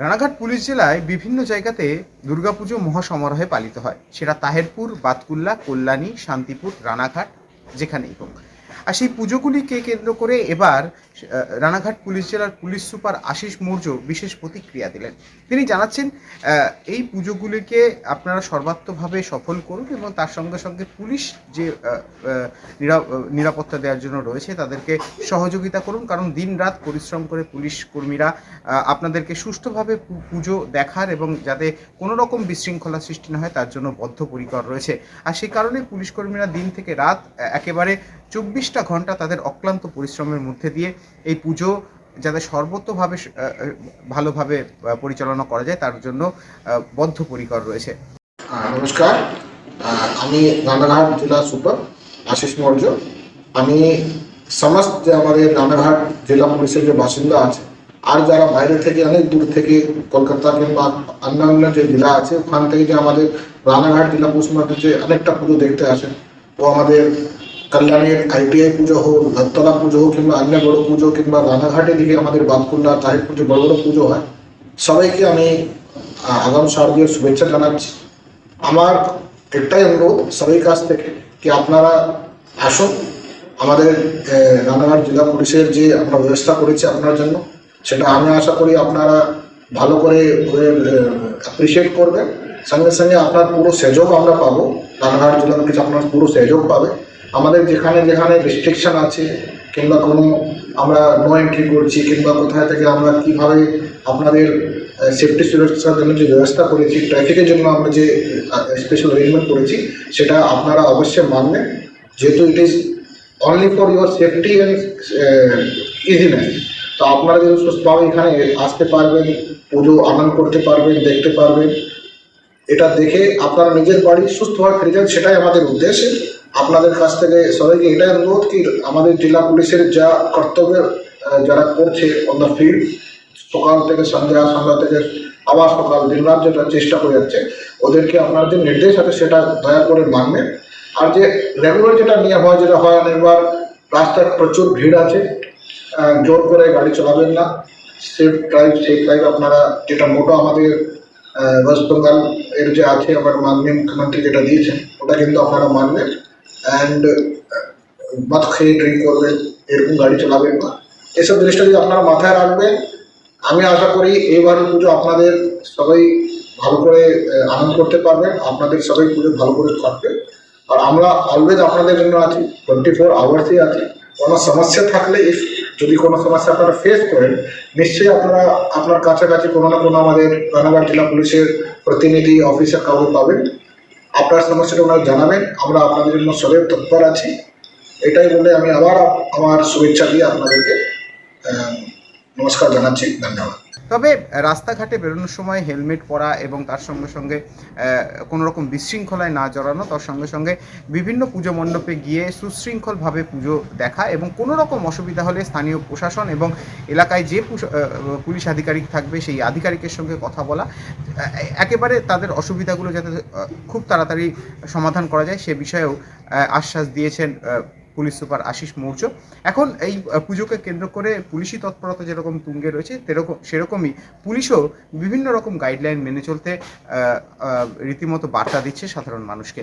Ranaghat police জেলায় বিভিন্ন জায়গাতে দুর্গাপুজো মহাসমারোহে পালিত হয়। সেটা তাহেরপুর, বাতকুল্লা, কল্যাণী, শান্তিপুর, রানাঘাট যেখানেই হোক। আর সেই পুজোগুলিকে কেন্দ্র করে এবার রানাঘাট পুলিশ জেলার পুলিশ সুপার আশিস মৌর্য বিশেষ প্রতিক্রিয়া দিলেন। তিনি জানাচ্ছেন এই পুজোগুলিকে আপনারা সর্বাত্মকভাবে সফল করুন এবং তার সঙ্গে সঙ্গে পুলিশ যে নিরাপত্তা দেওয়ার জন্য রয়েছে তাদেরকে সহযোগিতা করুন। কারণ দিন রাত পরিশ্রম করে পুলিশ কর্মীরা আপনাদেরকে সুষ্ঠুভাবে পুজো দেখার এবং যাতে কোনো রকম বিশৃঙ্খলা সৃষ্টি না হয়, তার জন্য বদ্ধপরিকর রয়েছে। আর সেই কারণে পুলিশ কর্মীরা দিন থেকে রাত একেবারে চব্বিশটা ঘণ্টা তাদের অক্লান্ত পরিশ্রমের মধ্যে দিয়ে এই পুজো যাতে সর্বতভাবে ভালোভাবে পরিচালনা করা যায়, তার জন্য বদ্ধপরিকর রয়েছে। নমস্কার। আমি রানাঘাট জেলা সুপার আশিস মৌর্য। আমি সমস্ত যে আমাদের রানাঘাট জেলা পুলিশের যে বাসিন্দা আছে, আর যারা বাইরে থেকে, অনেক দূর থেকে, কলকাতা কিংবা অন্যান্য যে জেলা আছে, ওখান থেকে যে আমাদের রানাঘাট জেলা পুলিশ যে অনেকটা পুজো দেখতে আসেন, ও আমাদের কল্যাণীর আইটিআই পুজো হোক ধরতলা পুজো হোক, কিংবা অন্য বড় পুজো, কিংবা রানাঘাটের দিকে আমাদের বাদকুল্লা তাহিরপুর পুজো, বড় বড় পুজো হয়, সবাইকে আমি আগাম শারদীয় শুভেচ্ছা জানাচ্ছি। আমার একটাই অনুরোধ সবাই কাছ থেকে কি আপনারা আসুন, আমাদের রানাঘাট জেলা পুলিশের যে আমরা ব্যবস্থা করেছি আপনার জন্য, সেটা আমি আশা করি আপনারা ভালো করে অ্যাপ্রিসিয়েট করবেন। সঙ্গে সঙ্গে আপনার পুরো সহযোগ আমরা পাবো, রানাঘাট জেলা পুলিশ আপনার পুরো সহযোগ পাবে। আমাদের যেখানে যেখানে রেস্ট্রিকশন আছে, কিংবা কোনো আমরা নো এন্ট্রি করছি, কিংবা কোথায় থেকে আমরা কীভাবে আপনাদের সেফটি সুরক্ষার জন্য যে ব্যবস্থা করেছি ট্রাফিকের জন্য আমরা যে স্পেশাল অ্যারেঞ্জমেন্ট করেছি, সেটা আপনারা অবশ্যই মানবেন। যেহেতু it is only for your safety and easiness তো আপনারা যদি সুস্থভাবে এখানে আসতে পারবেন, পুজো আনন্দ করতে পারবেন, দেখতে পারবেন, এটা দেখে আপনারা নিজের বাড়ি সুস্থভাবে ফিরে যান, সেটাই আমাদের উদ্দেশ্য। আপনাদের কাছ থেকে সবাইকে এটাই অনুরোধ কি আমাদের জেলা পুলিশের যা কর্তব্য যারা করছে অন দ্য ফিল্ড সকাল থেকে সন্ধ্যা সন্ধ্যা থেকে আবার সকাল, দিন রাত যেটা চেষ্টা করে যাচ্ছে, ওদেরকে আপনার যে নির্দেশ আছে সেটা দয়া করে মানবেন। আর যে রেগুলার যেটা নিয়ম হয়, যেটা হয় অনেকবার, রাস্তায় প্রচুর ভিড় আছে জোর করে গাড়ি চালাবেন না। সেফ ড্রাইভ সেফ ড্রাইভ আপনারা যেটা মোটো আমাদের ওয়েস্ট বেঙ্গল এর যে আছে, আমার মাননীয় মুখ্যমন্ত্রী যেটা দিয়েছেন, ওটা কিন্তু আপনারা মানবেন। অ্যান্ড মদ খেয়ে ড্রিঙ্ক করবেন এরকম গাড়ি চালাবেন না। এসব জিনিসটা যদি আপনারা মাথায় রাখবেন, আমি আশা করি এইবারের পুজো আপনাদের সবাই ভালো করে আনন্দ করতে পারবেন। আপনাদের সবাই পুজো ভালো করে কাটবে। আর আমরা অলওয়েজ আপনাদের জন্য আছি টোয়েন্টি ফোর আওয়ার্সই আছি। কোনো সমস্যা থাকলে if যদি কোনো সমস্যা আপনারা ফেস করেন, নিশ্চয়ই আপনারা আপনার কাছাকাছি কোনো না কোনো আমাদের রানাঘাট জেলা পুলিশের প্রতিনিধি অফিসার কাউকে পাবেন। আপনার সমস্যাটা ওনারা জানাবেন, আমরা আপনাদের জন্য সবের তৎপর আছি। এটাই বলে আমি আবার আমার শুভেচ্ছা দিয়ে আপনাদেরকে নমস্কার জানাচ্ছি, ধন্যবাদ। তবে রাস্তাঘাটে বেরোনোর সময় হেলমেট পরা এবং তার সঙ্গে সঙ্গে কোনো রকম বিশৃঙ্খলায় না জড়ানো, তার সঙ্গে সঙ্গে বিভিন্ন পুজো মণ্ডপে গিয়ে সুশৃঙ্খলভাবে পুজো দেখা এবং কোনো রকম অসুবিধা হলে স্থানীয় প্রশাসন এবং এলাকায় যে পুলিশ আধিকারিক থাকবে সেই আধিকারিকের সঙ্গে কথা বলা একেবারে তাদের অসুবিধাগুলো যাতে খুব তাড়াতাড়ি সমাধান করা যায় সে বিষয়েও আশ্বাস দিয়েছেন পুলিশ সুপার আশিস মৌর্য। এখন এই পুজোকে কেন্দ্র করে পুলিশি তৎপরতা যেরকম তুঙ্গে রয়েছে, তেরকম, সেরকমই পুলিশও বিভিন্ন রকম গাইডলাইন মেনে চলতে রীতিমতো বার্তা দিচ্ছে সাধারণ মানুষকে।